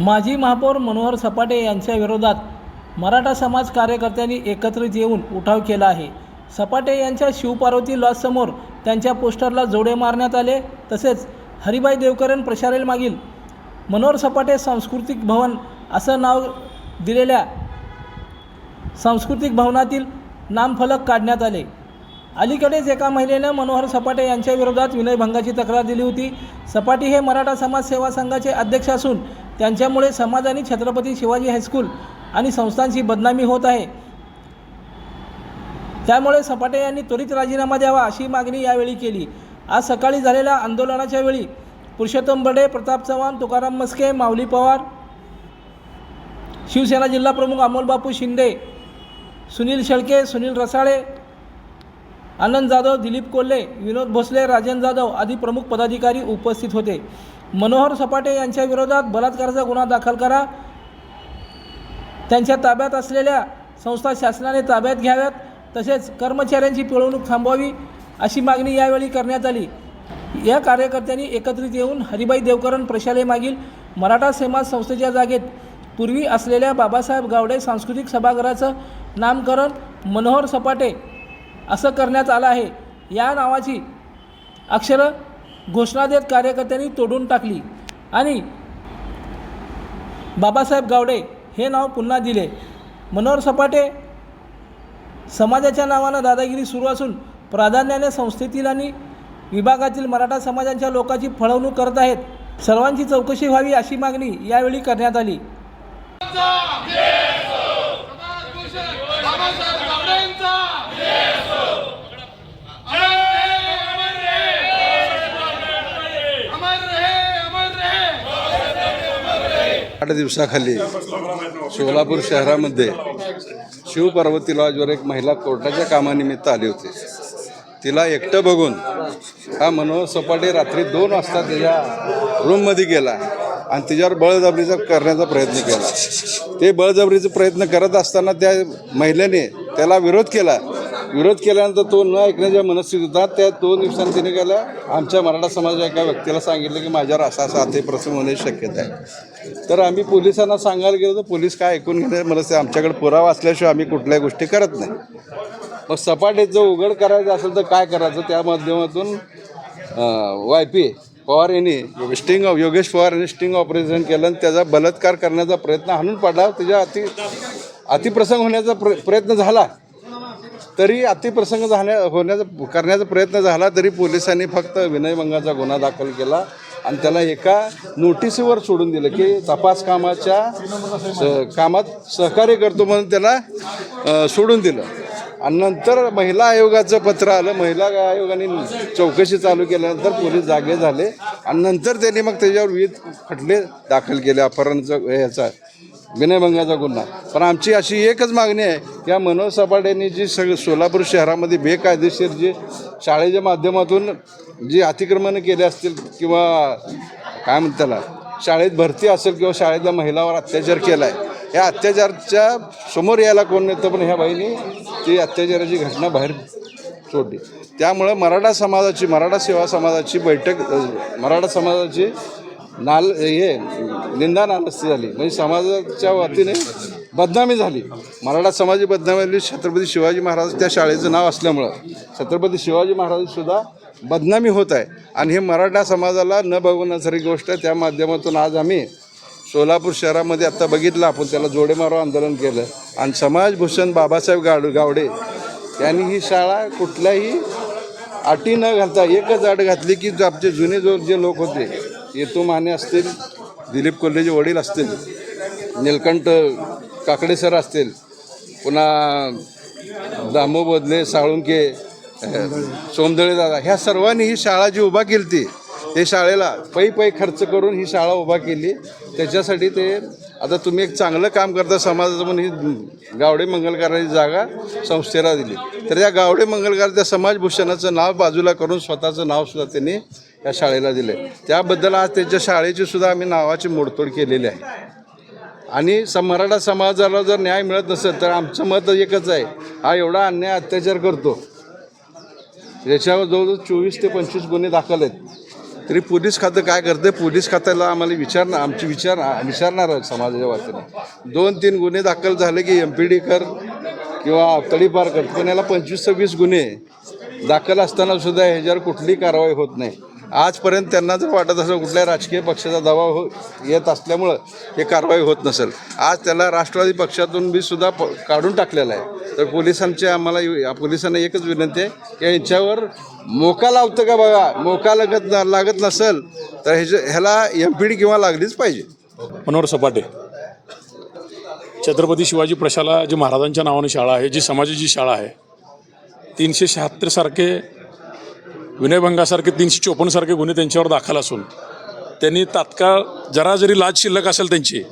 माजी महापौर मनोहर सपाटे यांच्या विरोधात मराठा समाज कार्यकर्त्यांनी एकत्रित येऊन उठाव केला आहे. सपाटे यांच्या शिवपार्वती लॉजसमोर त्यांच्या पोस्टरला जोडे मारण्यात आले. तसेच हरिभाई देवकरण प्रशारेल मागील मनोहर सपाटे सांस्कृतिक भवन असं नाव दिलेल्या सांस्कृतिक भवनातील नामफलक काढण्यात आले. अलीकडेच एका महिलेनं मनोहर सपाटे यांच्या विरोधात विनयभंगाची तक्रार दिली होती. सपाटी हे मराठा समाज सेवा संघाचे अध्यक्ष असून त्यांच्यामुळे समाज आणि छत्रपती शिवाजी हायस्कूल आणि संस्थांची बदनामी होत आहे. त्यामुळे सपाटे यांनी त्वरित राजीनामा द्यावा अशी मागणी यावेळी केली. आज सकाळी झालेल्या आंदोलनाच्या वेळी पुरुषोत्तम बडे प्रताप चव्हाण तुकाराम मस्के माऊली पवार शिवसेना जिल्हा प्रमुख अमोल बापू शिंदे सुनील शेळके सुनील रसाळे आनंद जाधव दिलीप कोल्हे विनोद भोसले राजन जाधव आदी प्रमुख पदाधिकारी उपस्थित होते. मनोहर सपाटे यांच्या विरोधात बलात्काराचा गुन्हा दाखल करा. त्यांच्या ताब्यात असलेल्या संस्था शासनाने ताब्यात घ्याव्यात. तसेच कर्मचाऱ्यांची पिळवणूक थांबवावी अशी मागणी यावेळी करण्यात आली. या कार्यकर्त्यांनी एकत्रित येऊन हरिबाई देवकरण प्रशालेमागील मराठा समाज संस्थेच्या जागेत पूर्वी असलेल्या बाबासाहेब गावडे सांस्कृतिक सभागृहाचं नामकरण मनोहर सपाटे असं करण्यात आलं आहे. या नावाची अक्षरं घोषणा देत कार्यकर्त्यांनी तोडून टाकली. आणि बाबासाहेब गावडे हे नाव पुन्हा दिले. मनोहर सपाटे समाजाच्या नावानं दादागिरी सुरू असून प्राधान्याने संस्थेतील आणि विभागातील मराठा समाजाच्या लोकांची फळवणूक करत आहेत. सर्वांची चौकशी व्हावी अशी मागणी यावेळी करण्यात आली. आठ दिवसाखाली सोलापूर शहरामध्ये शिवपार्वती लॉजवर एक महिला कोर्टाच्या कामानिमित्त आली होती. तिला एकटं बघून हा मनोहर सपाटे रात्री दोन वाजता तिच्या रूममध्ये गेला आणि तिच्यावर बळजबरीचा करण्याचा प्रयत्न केला. ते बळजबरीचा प्रयत्न करत असताना त्या महिलेने त्याला विरोध केला. विरोध केल्यानंतर तो न ऐकण्याच्या मनस्थित होता त्या दोन दिवसांनी तिने गेला आमच्या मराठा समाजाच्या एका व्यक्तीला सांगितलं की माझ्यावर असा असा ते प्रसंग होण्याची शक्यता आहे. तर आम्ही पोलिसांना सांगायला गेलो तर पोलीस काय ऐकून घेणार मला आमच्याकडे पुरावा असल्याशिवाय आम्ही कुठल्याही गोष्टी करत नाही. मग सपाटे जर उघड करायचं असेल तर काय करायचं? त्या माध्यमातून वाय पी पवार यांनी स्टिंग योगेश पवार यांनी स्टिंग ऑपरेशन केलं आणि त्याचा बलात्कार करण्याचा प्रयत्न हाणून पाडला. त्याच्या अति अतिप्रसंग होण्याचा प्र प्रयत्न झाला. तरी अतिप्रसंग झाल्या होण्याचा करण्याचा प्रयत्न झाला तरी पोलिसांनी फक्त विनयभंगाचा गुन्हा दाखल केला आणि त्याला एका नोटिसीवर सोडून दिलं की तपास कामाच्या स- कामात सहकार्य करतो म्हणून त्याला सोडून दिलं. आणि नंतर महिला आयोगाचं पत्र आलं. महिला आयोगाने चौकशी चालू केल्यानंतर पोलीस जागे झाले. आणि नंतर त्यांनी मग त्याच्यावर विविध खटले दाखल केले. अपहरणचं ह्याचा विनयभंगाचा गुन्हा. पण आमची अशी एकच मागणी आहे की या मनोज सपाट्यांनी जी सग सोलापूर शहरामध्ये बेकायदेशीर जी शाळेच्या माध्यमातून जी अतिक्रमणं केली असतील किंवा काय म्हणतात त्याला शाळेत भरती असेल किंवा शाळेतल्या महिलावर अत्याचार केला आहे या अत्याचारच्या समोर यायला कोण नव्हतं पण ह्या बाईने ती अत्याचाराची घटना बाहेर सोडली. त्यामुळं मराठा समाजाची मराठा सेवा समाजाची बैठक मराठा समाजाची नाल हे निंदा नालस्ती झाली. म्हणजे समाजाच्या वतीने बदनामी झाली. मराठा समाजाची बदनामी झाली छत्रपती शिवाजी महाराज त्या शाळेचं नाव असल्यामुळं छत्रपती शिवाजी महाराजसुद्धा बदनामी होत आहे. आणि हे मराठा समाजाला न बघवण्यासारखी गोष्ट आहे. त्या माध्यमातून आज आम्ही सोलापूर शहरामध्ये आत्ता बघितलं. आपण त्याला जोडेमारो आंदोलन केलं. आणि समाजभूषण बाबासाहेब गाड गावडे यांनी ही शाळा कुठल्याही अटी न घालता एकच अट घातली की जो आमचे जुने जो जे लोक होते येतू माने असतील दिलीप कोल्हेचे वडील असतील निलकंठ काकडे सर असतील पुन्हा दामो बदले साळुंके सोमदळे दादा ह्या सर्वांनी ही शाळा जी उभा केली ती ते शाळेला पै पै खर्च करून ही शाळा उभा केली. त्याच्यासाठी ते आता तुम्ही एक चांगलं काम करता समाजाचं म्हणून ही गावडे मंगलकाराची जागा संस्थेला दिली. तर या गावडे मंगलकार त्या समाजभूषणाचं नाव बाजूला करून स्वतःचं नावसुद्धा त्यांनी या शाळेला दिलं त्याबद्दल आज त्यांच्या शाळेची सुद्धा आम्ही नावाची मोडतोड केलेली आहे. आणि मराठा समाजाला जर न्याय मिळत नसेल तर आमचं मत एकच आहे. हा एवढा अन्याय अत्याचार करतो. याच्यावर जवळजवळ चोवीस ते पंचवीस गुन्हे दाखल आहेत. तरी पोलीस खातं काय करते पोलीस खात्याला आम्हाला विचारणार आमची विचार विचारणार आहे समाजाच्या वतीने. दोन तीन गुन्हे दाखल झाले की एम पी डी कर किंवा तडीपार कर. पण याला पंचवीस सव्वीस गुन्हे दाखल असताना सुद्धा ह्याच्यावर कुठली कारवाई होत नाही. आजपर्यंत त्यांना जर वाटत असेल कुठल्या राजकीय पक्षाचा दबाव हो येत असल्यामुळं हे कारवाई होत नसेल. आज त्याला राष्ट्रवादी पक्षातून बी सुद्धा प काढून टाकलेलं आहे. तर पोलिसांचे आम्हाला पोलिसांना एकच विनंती आहे की यांच्यावर मोका लावतं का बघा? मोका लागत लागत नसेल तर ह्याच्या ह्याला एम पी डी किंवा लागलीच पाहिजे. मनोहर सपाटे. छत्रपती शिवाजी प्रशाला जी महाराजांच्या नावाने शाळा आहे जी समाजाची शाळा आहे तीनशे शहात्तरसारखे विनयभंगासारखे तीनशे चोपन्नसारखे गुन्हे त्यांच्यावर दाखल असून त्यांनी तात्काळ जरा जरी लाज शिल्लक असेल त्यांची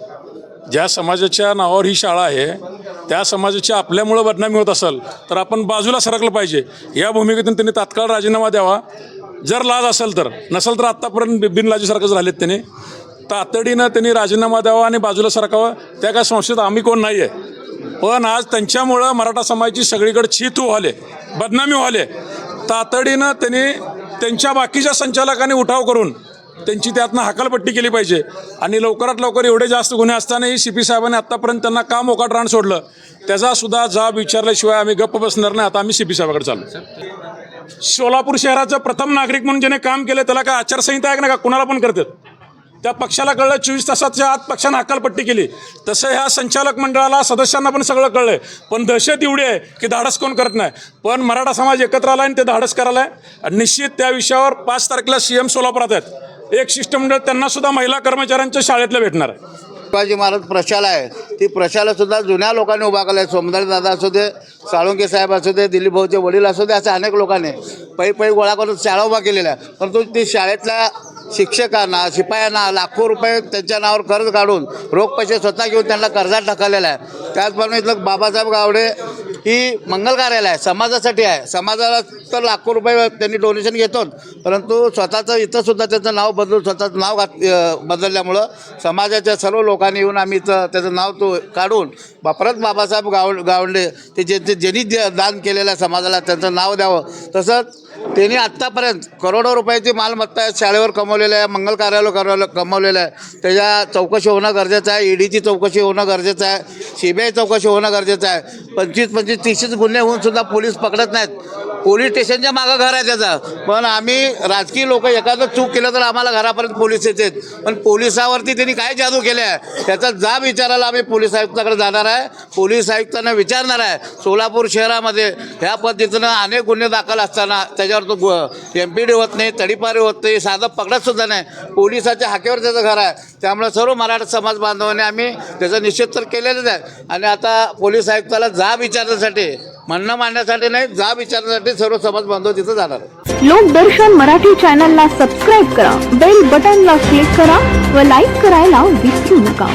ज्या समाजाच्या नावावर ही शाळा आहे त्या समाजाची आपल्यामुळं बदनामी होत असेल तर आपण बाजूला सरकलं पाहिजे. या भूमिकेतून त्यांनी तात्काळ राजीनामा द्यावा. जर लाज असेल तर नसेल तर आत्तापर्यंत बिनलाजीसारखंच राहिलेत त्यांनी. तातडीनं त्यांनी राजीनामा द्यावा आणि बाजूला सरकावं. त्या काय संस्थेत आम्ही कोण नाही आहे पण आज त्यांच्यामुळं मराठा समाजाची सगळीकडे छीत व्हाले बदनामी व्हाले तातडीनं त्यांनी त्यांच्या बाकीच्या संचालकांनी उठाव करून त्यांची त्यातनं हकालपट्टी केली पाहिजे. आणि लवकरात लवकर एवढे जास्त गुन्हे असतानाही सी पी साहेबांनी आत्तापर्यंत त्यांना का मोकाट रान सोडलं. त्याचा सुद्धा जाब विचारल्याशिवाय आम्ही गप्प बसणार नाही. आता आम्ही सी पी साहेबाकडे चाललो. सोलापूर शहराचं प्रथम नागरिक म्हणून ज्याने काम केलं त्याला काय आचारसंहिता आहे ना का? कुणाला पण करतात? त्या पक्षाला कळलं चोवीस तासाच्या आत पक्षानं हकालपट्टी केली. तसं ह्या संचालक मंडळाला सदस्यांना पण सगळं कळलं पण दहशत एवढी आहे की धाडस कोण करत नाही. पण मराठा समाज एकत्र आला आणि ते धाडस करायला आहे आणि निश्चित त्या विषयावर पाच तारखेला सी एम सोलापुरात आहेत. एक शिष्टमंडळ त्यांना सुद्धा महिला कर्मचाऱ्यांच्या शाळेतलं भेटणार आहे. शिवाजी महाराज प्रशाला आहे. ती प्रशाला सुद्धा जुन्या लोकांनी उभा केला आहे सोमदारी दादा असू दे साळुंके साहेब असू दे दिलीप भाऊचे वडील असू दे असे अनेक लोकांनी पै पै गोळा करून शाळा उभा केलेल्या आहे परंतु ती शाळेतल्या शिक्षकांना शिपायांना लाखो रुपये त्यांच्या नावावर कर्ज काढून रोख पैसे स्वतः घेऊन त्यांना कर्जात टाकलेला आहे. त्याचप्रमाणे इथलं बाबासाहेब गावडे ही मंगल कार्यालय आहे समाजासाठी आहे. समाजाला तर लाखो रुपये त्यांनी डोनेशन घेतो. परंतु स्वतःचं इथं सुद्धा त्याचं नाव बदलून स्वतःचं नाव घात बदलल्यामुळं समाजाच्या सर्व लोकांनी येऊन आम्ही इथं त्याचं नाव तो काढून परत बाबासाहेब गाव गावंडे ते जे ज्यांनी जे दान केलेलं आहे समाजाला त्यांचं नाव द्यावं. तसंच त्यांनी आत्तापर्यंत करोडो रुपयाची मालमत्ता शाळेवर कमवलेलं आहे मंगल कार्यालय करवलं कमवलेलं आहे. त्याच्या चौकशी होणं गरजेचं आहे ईडीची चौकशी होणं गरजेचं आहे सी बी आय चौकशी होणं गरजेचं आहे. पंचवीस पंचवीस तीसच गुन्हे होऊन सुद्धा पोलीस पकडत नाहीत. पोलीस स्टेशनच्या मागं घर आहे त्याचं. पण आम्ही राजकीय लोक एखादं चूक केलं तर आम्हाला घरापर्यंत पोलीस येतात. पण पोलिसावरती त्यांनी काय जादू केले आहे? त्याचा जाब विचारायला आम्ही पोलीस आयुक्ताकडे जाणार आहे. पोलीस आयुक्तांना विचारणार आहे. सोलापूर शहरामध्ये ह्या पद्धतीनं अनेक गुन्हे दाखल असताना त्याच्यावर तो एम पी डी होत नाही तडीपारी होत नाही साधं पकडत सुद्धा नाही. पोलिसाच्या हाकेवर त्याचं घर आहे. त्यामुळे सर्व मराठा समाज बांधवांनी आम्ही त्याचा निषेध तर केलेलाच आहे. आणि आता पोलीस आयुक्ताला जाब विचारण्यासाठी म्हणणं मांडण्यासाठी नाही जा विचारण्यासाठी सर्व समाज बांधव तिथं जाणार लोकदर्शन मराठी चॅनलला सबस्क्राईब करा बेल बटनला क्लिक करा व लाईक करायला विसरू नका.